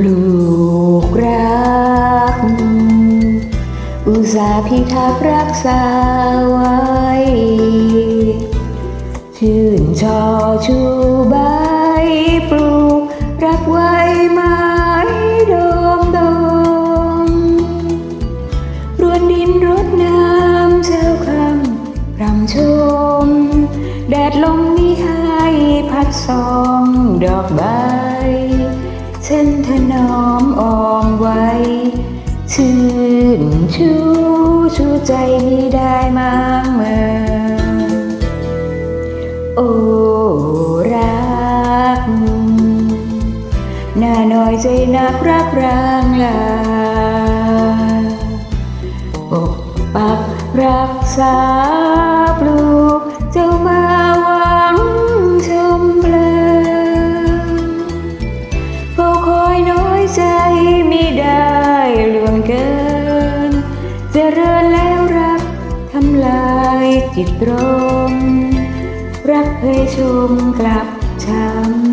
ลูกรัก อุตสาห์พิทักษ์รักษาไว้ ชื่นชอชูใบปลูก รักไว้ไม้ดมดมรวนดินรดน้ำเช้าคำรำชม แดดลมนี้ให้พัดสองดอกใบ เช่นถนอมออมไว้ ชื่นชูชูใจนี้ได้มางเมื่อโอ้รักหน้าน้อยใจนักรักรางลาปกปักรักษา เจริญแล้วรักทำลายจิตตรง รักเคยชมกลับช้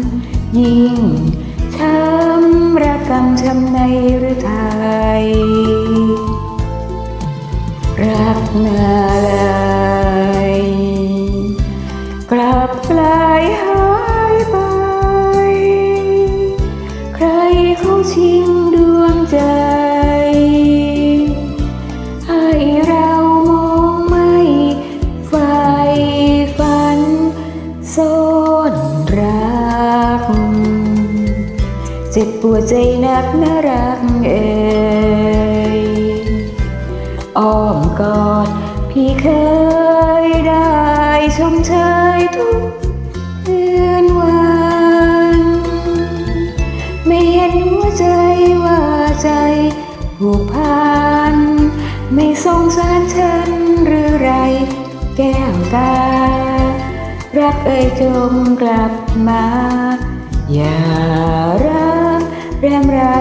ำยิ่งช้ำระกำช้ำในหรือไทยรักนา จ็บปวดใจนักน่ารักเอ่ยอ้อมกอดพี่เคยได้ชมเชยทุกคืนวัน ไม่เห็นหัวใจว่าใจผูกพัน ไม่สงสารฉันหรือไร แก้วตา รักเอ่ยจงกลับมา อย่ารักแรมรา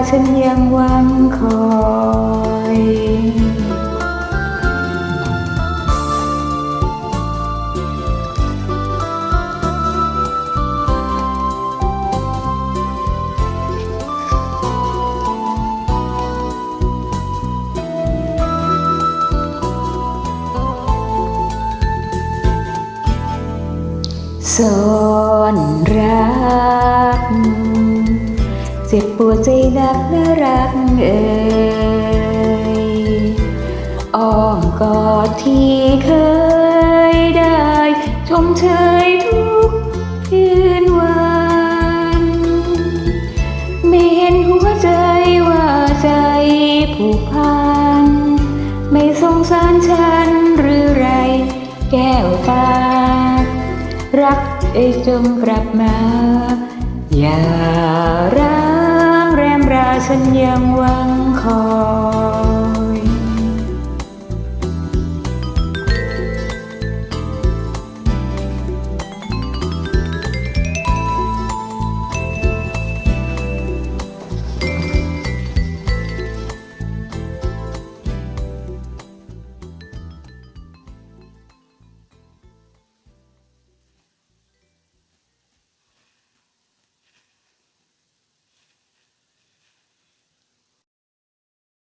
ฉันยังหวังคอยซ่อนรัก เจ็บปวดใจนักน่ารักเอ่ยอ้อมกอดที่เคยได้ ชมเชยทุกคืนวัน ไม่เห็นหัวใจว่าใจผูกพัน ไม่สงสารฉันหรือไร แก้วตารักเอยจงกลับมา อย่าร้างแรมรา ฉันยังหวังคอย